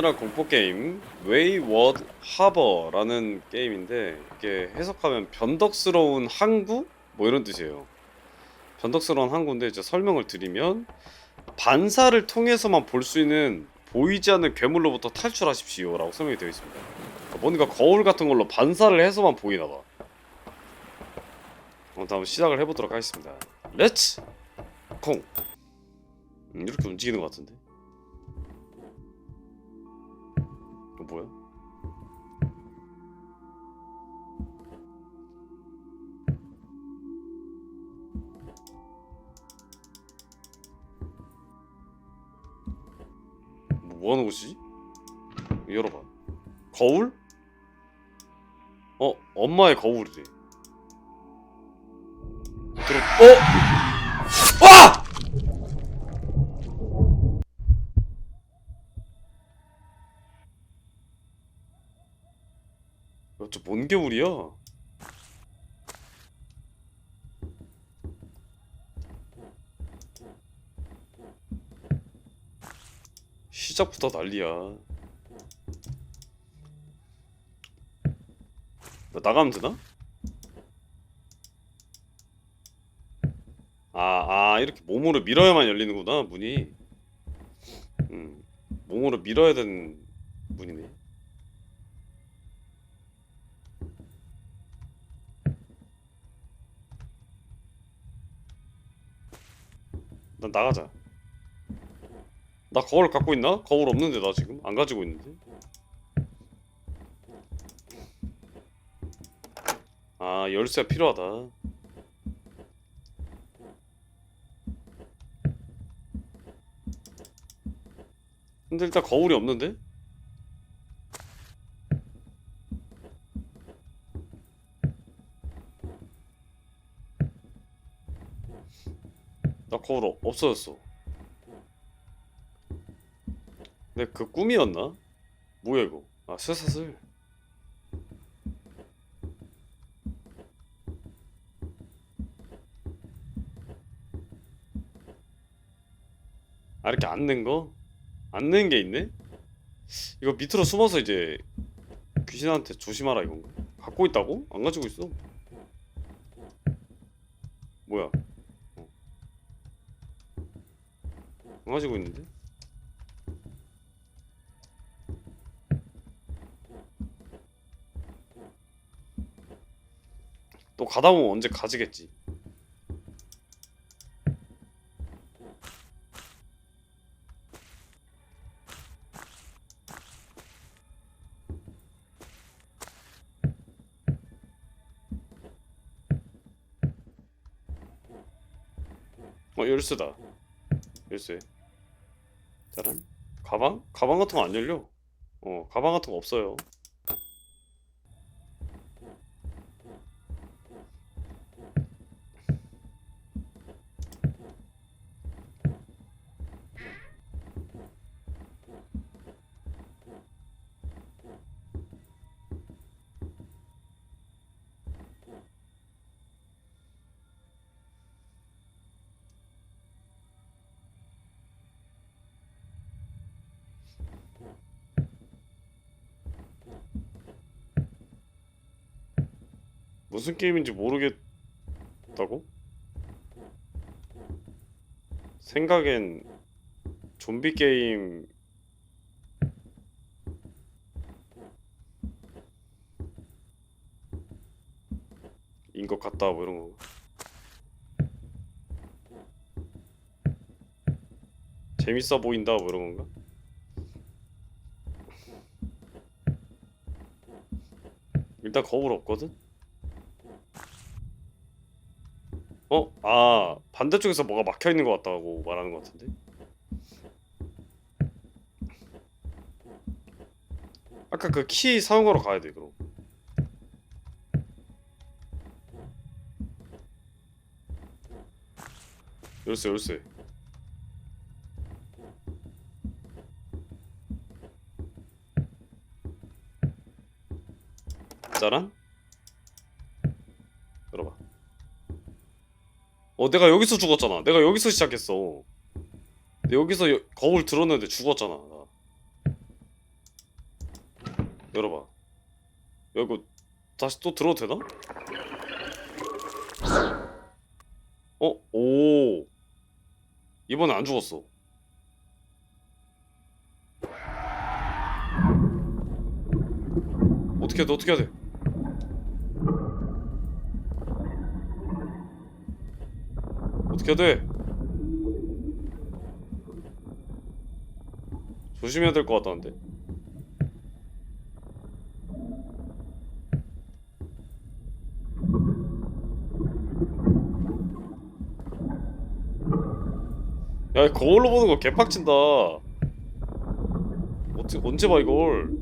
오늘은 공포 게임 웨이워드 하버라는 게임인데 이게 해석하면 변덕스러운 항구 뭐 이런 뜻이에요. 변덕스러운 항구인데 이제 설명을 드리면 반사를 통해서만 볼 수 있는 보이지 않는 괴물로부터 탈출하십시오라고 설명이 되어 있습니다. 뭔가 거울 같은 걸로 반사를 해서만 보이나 봐. 어, 다음 시작을 해보도록 하겠습니다. 렛츠 콩. 음, 이렇게 움직이는 것 같은데. 뭐야? 뭐, 뭐 하는 곳이지? 열어봐. 거울? 어, 엄마의 거울이래. 들어, 어! 뭔 개울이야? 시작부터 난리야. 나 나가면 되나? 아, 아, 이렇게 몸으로 밀어야만 열리는구나, 문이. 음, 몸으로 밀어야 되는 문이네. 난 나가자. 나 거울 갖고 있나? 거울 없는데 나 지금 안 가지고 있는데. 아 열쇠가 필요하다. 근데 일단 거울이 없는데? 거울 없- 없어졌어. 근데 그 꿈이었나? 뭐야 이거? 아 쇠사슬. 아 이렇게 앉는 거? 앉는 게 있네? 이거 밑으로 숨어서 이제 귀신한테 조심하라 이건가? 갖고 있다고? 안 가지고 있어. 뭐야? 안 가지고 있는데? 또 가다 보면 언제 가지겠지. 어 열쇠다. 열쇠. 짜란. 가방? 가방 같은 거 안 열려. 어 가방 같은 거 없어요. 무슨 게임인지 모르겠다고? 생각엔 좀비 게임 인것 같다 뭐 이런 거. 재밌어 보인다 뭐 이런 건가? 일단 거울 없거든? 어? 아 반대쪽에서 뭐가 막혀 있는 것 같다고 말하는 것 같은데? 아까 그 키 사용하러 가야 돼 그럼 열쇠 열쇠 짜란? 어 내가 여기서 죽었잖아 내가 여기서 시작했어 여기서 여- 거울 들었는데 죽었잖아 나. 열어봐. 야, 이거 다시 또 들어도 되나? 어? 오. 이번에 안 죽었어. 어떻게 해야 돼? 어떻게 해야 돼? 어떻게 돼? 조심해야 될 것 같다는데. 야, 거울로 보는 거 개빡친다. 어떻게 언제 봐 이걸?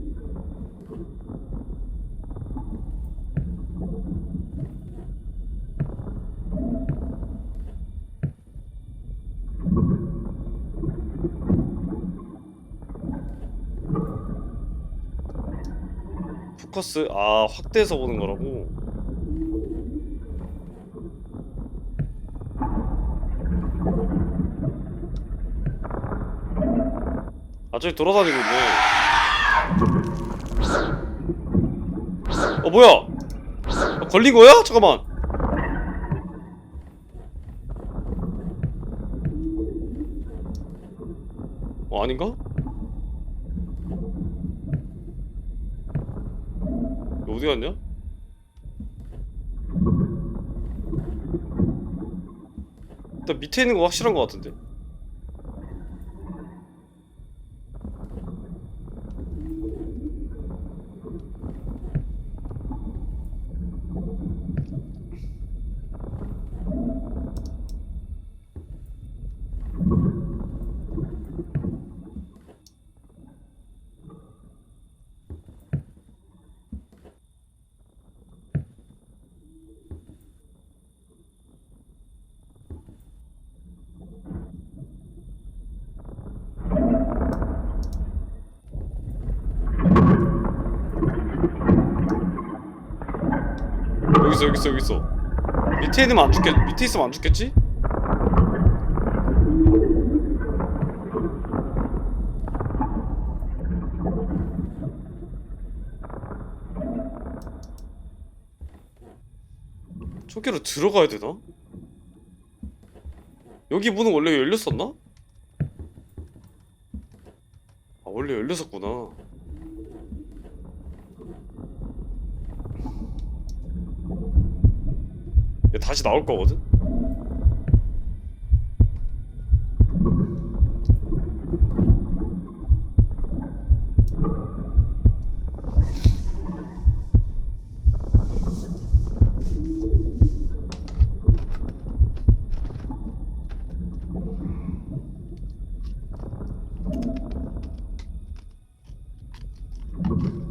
포커스 아 확대해서 보는 거라고. 아 저기 돌아다니고 있네. 어 뭐야? 아, 걸린 거야? 잠깐만. 어 아닌가? 이거 어디 갔냐? 일단 밑에 있는 거 확실한 거 같은데. 있어 여기 있어 여기 있어. 밑에 있으면 안 죽겠 밑에 있으면 안 죽겠지? 저기로 들어가야 되나? 여기 문은 원래 열렸었나? 아 원래 열렸었구나. 얘 다시 나올 거거든?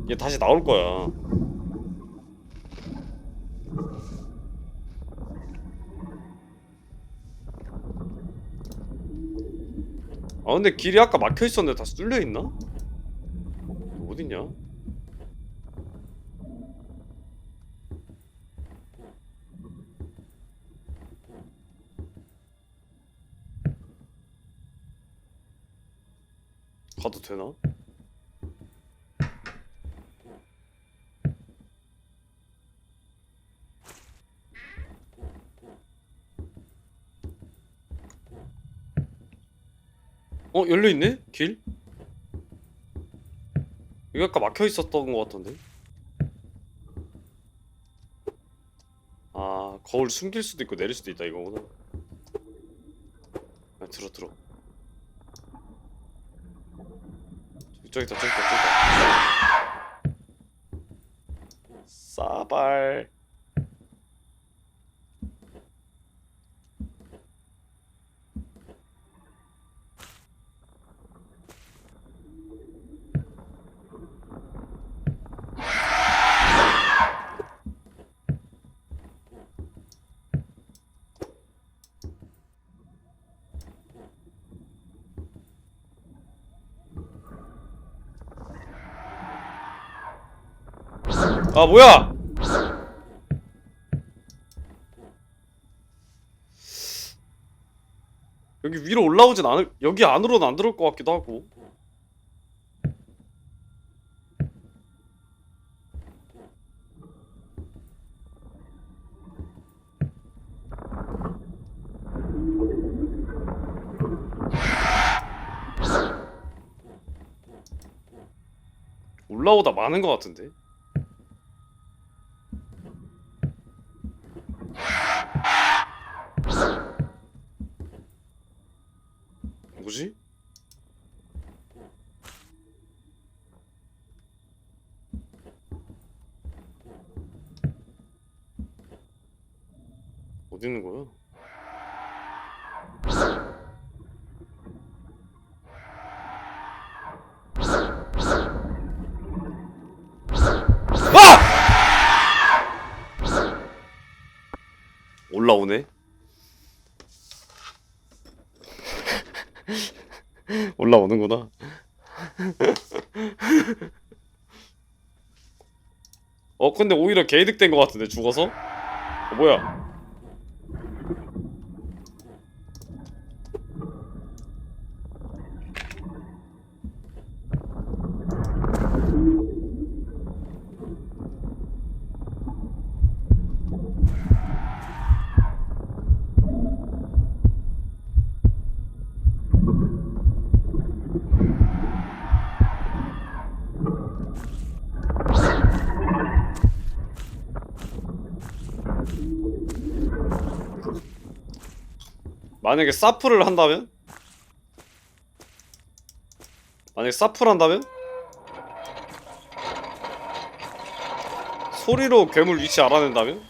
얘 다시 나올 거야. 아 근데 길이 아까 막혀 있었는데 다시 뚫려 있나? 어딨냐? 가도 되나? 어 열려 있네 길? 여기 아까 막혀 있었던 것 같던데. 아 거울 숨길 수도 있고 내릴 수도 있다 이거구나. 아 들어 들어. 저기 있다 저기 있다 저기 있다. 싸발. 아 뭐야? 여기 위로 올라오진 않을 여기 안으로는 안 들어올 것 같기도 하고. 올라오다 많은 것 같은데? 뭐지? 어디 있는 거야? 아! 올라오네. 올라오는구나. 어 근데 오히려 개이득 된 것 같은데 죽어서? 어, 뭐야? 만약에 사프를 한다면? 만약에 사프를 한다면? 소리로 괴물 위치 알아낸다면?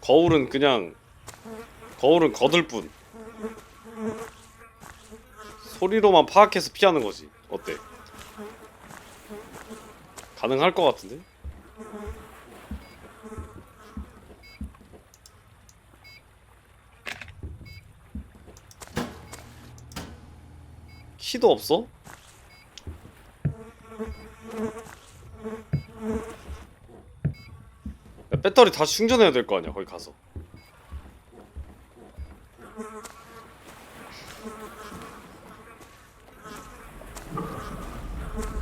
거울은 그냥 거울은 거들 뿐 소리로만 파악해서 피하는 거지. 어때? 가능할 것 같은데? 키도 없어? 야, 배터리 다 충전해야 될 거 아니야 거기 가서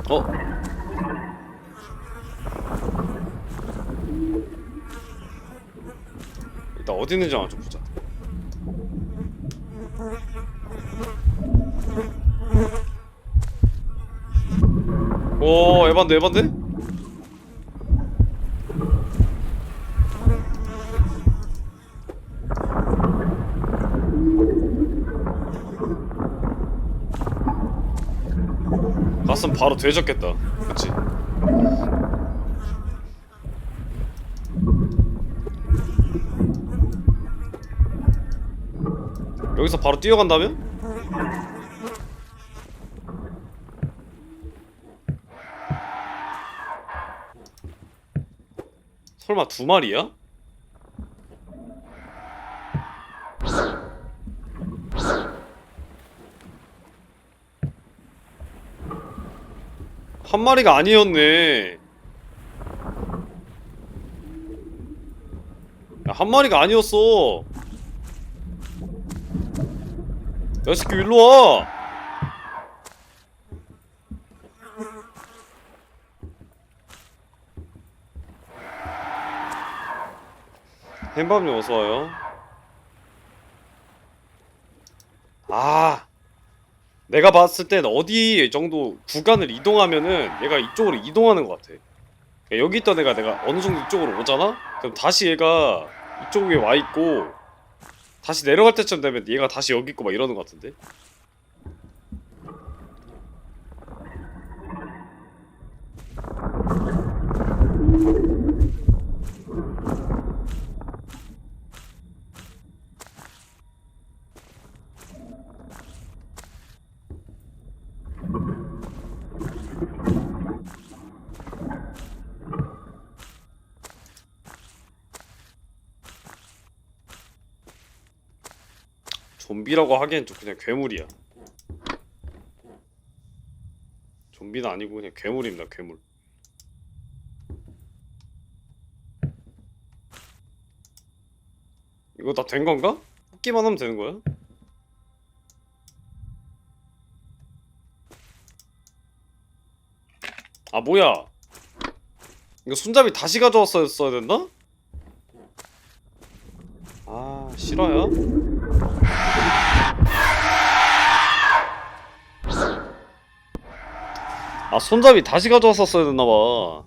어? 일단 어디 있는지 한번 좀 보자. 오, 에반데, 에반데? 바로 되졌겠다. 그치? 여기서 바로 뛰어간다면? 설마 두 마리야? 한 마리가 아니었네. 야, 한 마리가 아니었어. 야, 이 새끼 일로 와. 햄밥님 어서 와요. 아, 내가 봤을 땐 어디 정도 구간을 이동하면은 얘가 이쪽으로 이동하는 것 같아. 그러니까 여기 있던 애가 내가 어느 정도 이쪽으로 오잖아? 그럼 다시 얘가 이쪽에 와 있고 다시 내려갈 때쯤 되면 얘가 다시 여기 있고 막 이러는 것 같은데? 좀비라고 하기엔 좀 그냥 괴물이야. 좀비는 아니고 그냥 괴물입니다, 괴물. 이거 다 된 건가? 뽑기만 하면 되는 거야? 아 뭐야? 이거 손잡이 다시 가져왔어야 됐나? 아 싫어요? 아 손잡이 다시 가져왔었어야 됐나봐.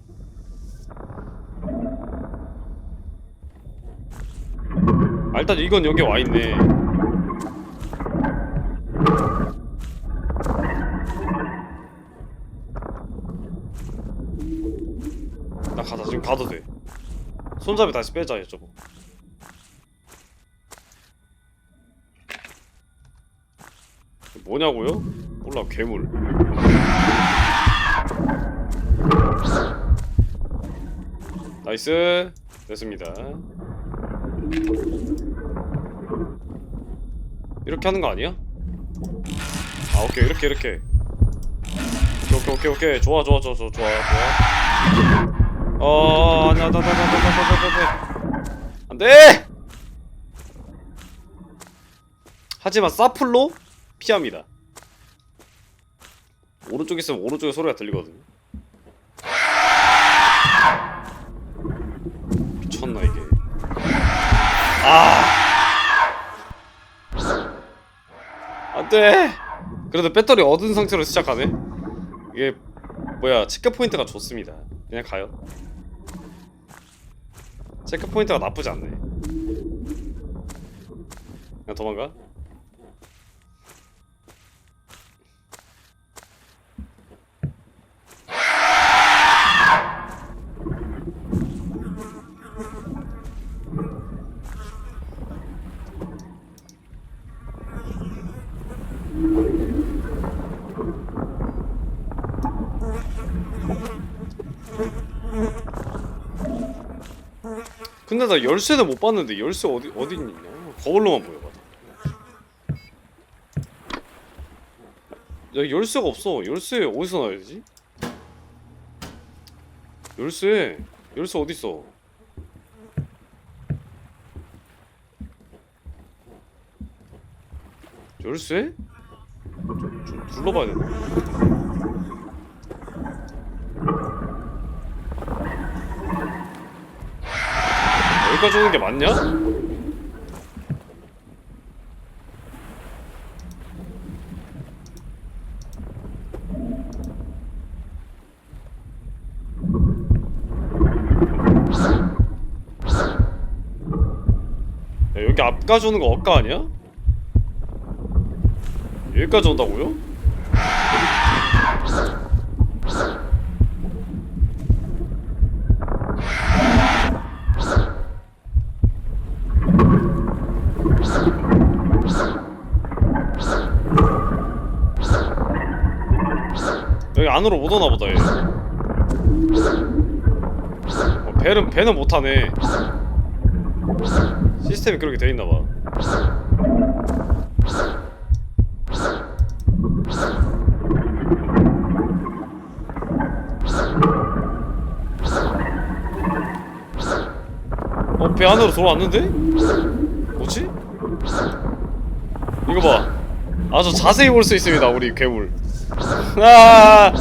아 일단 이건 여기 와있네. 나 가자 지금 가도 돼. 손잡이 다시 빼자 저거 뭐냐고요? 몰라 괴물. 나이스. 됐습니다. 이렇게 하는 거 아니야? 아 오케이. 이렇게 이렇게. 오케이 오케이 오케이 좋아 좋아 좋아 좋아 좋아 좋아. 어 아니야 안돼 안돼 안돼. 안돼! 하지만 사플로 피합니다. 오른쪽에 있으면 오른쪽에 소리가 들리거든요. 미쳤나 이게. 아! 안 돼! 그래도 배터리 얻은 상태로 시작하네. 이게 뭐야 체크 포인트가 좋습니다. 그냥 가요. 체크 포인트가 나쁘지 않네. 그냥 도망가 근데 나 열쇠는 못 봤는데 열쇠 어디 어디 있냐? 거울로만 보여 봐. 야 열쇠가 없어. 열쇠 어디서 나야 되지? 열쇠 열쇠 어디 있어? 열쇠? 좀, 좀 둘러봐야 되나? 여기까지 오는 게 맞냐? 야, 여기 앞까지 오는 거 억까 아니야? 여기까지 온다고요? 안으로 못 오나 보다 얘. 어, 배는 배는 못 타네. 시스템이 그렇게 돼 있나 봐. 어, 배 안으로 돌아왔는데? 뭐지? 이거 봐. 아주 자세히 볼 수 있습니다, 우리 괴물. 아!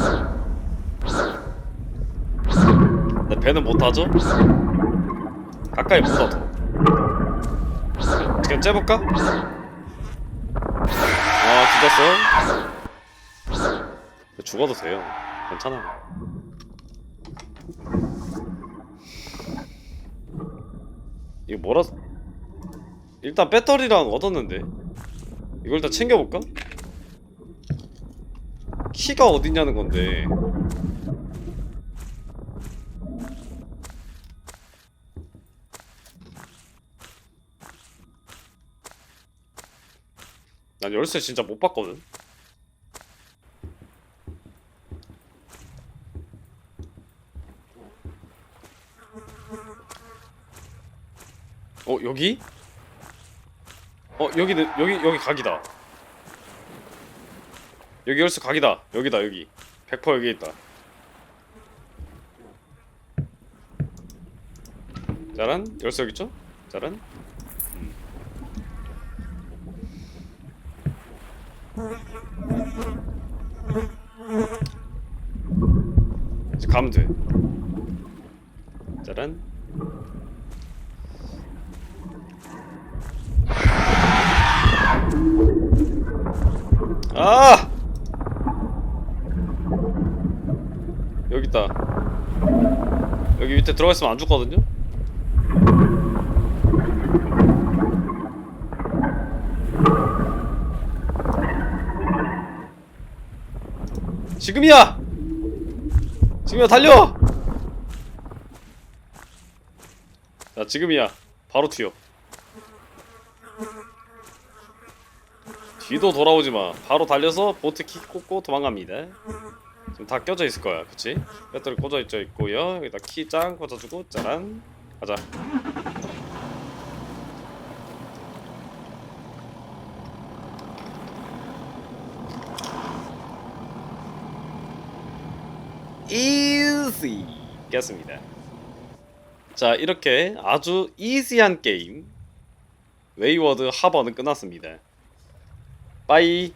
내 배는 못 타죠? 가까이 못 와, 더. 그냥 째볼까? 아, 뒤졌어. 죽어도 돼요. 괜찮아. 이거 뭐라? 일단 배터리랑 얻었는데 이걸 일단 챙겨볼까? 키가 어딨냐는 건데. 난 열쇠 진짜 못 봤거든. 어 여기? 어 여기 여기 여기 각이다 여기 열쇠 각이다 여기다 여기 100% 여기 있다 짜란 열쇠 여기 있죠? 짜란 음. 이제 가면 돼 짜란. 아! 여기 있다. 여기 밑에 들어가 있으면 안 죽거든요. 지금이야! 지금이야 달려! 자 지금이야 바로 튀어 뒤도 돌아오지 마 바로 달려서 보트 키 꽂고 도망갑니다 지금 다 껴져 있을 거야 그치? 배터리 꽂아 있죠 있고요. 여기다 키 짱 꽂아주고 짜란. 가자. Easy. 깼습니다. 자 이렇게 아주 이지한 게임. 웨이워드 하버는 끝났습니다. 빠이